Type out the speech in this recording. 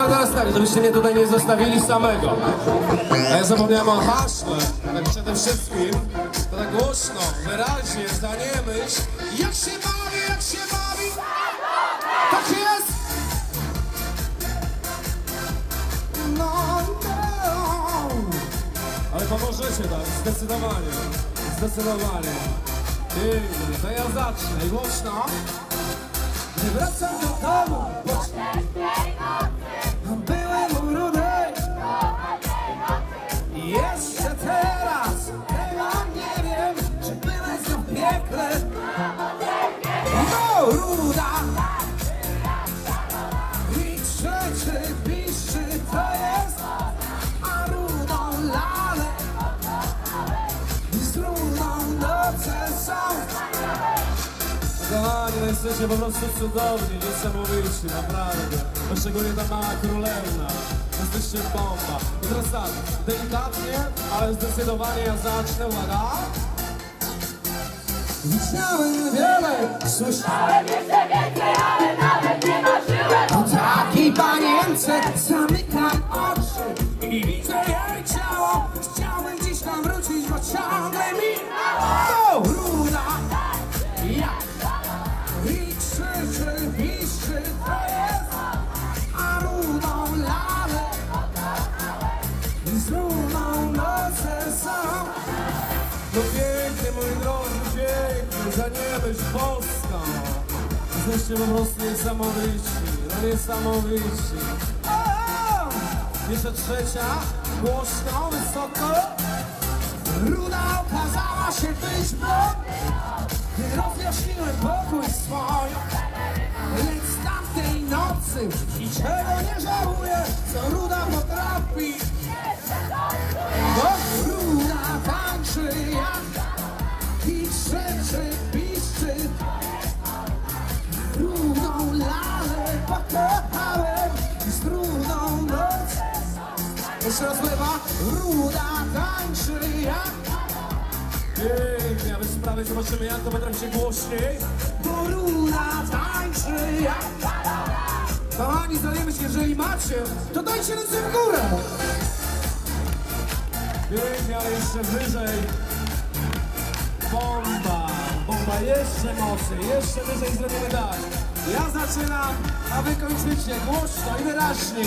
Teraz tak, żebyście mnie tutaj nie zostawili samego. A ja zapomniałem o haśle. Tak przede wszystkim, to tak głośno, wyraźnie, zdanie myśl. Jak się bawi, jak się bawi? Tak jest! No, no. Ale pomożecie tak, zdecydowanie. Zdecydowanie. Pięknie, to ja zacznę. Głośno. Wracam do domu, I z rudą noce są. Kochani, no jesteście po prostu cudowni, niesamowici, naprawdę. Szczególnie ta mała królewna. Jesteście bomba. I teraz tak, delikatnie, ale zdecydowanie ja zacznę, uwaga. Widziałem wiele, słyszałem Jeszcze więcej, ale ciągle mi to ruda. Ja i krzyczy, piszczy, to jest, a rudą lalę. I z rudą noce są. No pięknie, moi drodzy, pięknie, za niebieś Polska. Jesteście po prostu niesamowici, no niesamowici. Jeszcze trzecia, głośno, wysoko. Ruda okazała się być blond. Gdy rozjaśniłem pokój swój. Lecz z tamtej nocy niczego nie żałuję, co Ruda potrafi. Bo Ruda tańczy jak i krzyczy, piszczy. Rudą lalę pokochałem z rudą. Jeszcze raz lewa, ruda tańczy jak Pięknie, a wy sprawy zobaczymy jak to potrafi się głośniej. Bo ruda tańczy jak Kochani, zdajemy się, jeżeli macie, to dajcie ręce w górę. Pięknie, ale jeszcze wyżej. Bomba, bomba, jeszcze mocniej, jeszcze wyżej zrobimy tak. Ja zaczynam, a wy kończycie głośno i wyraźnie.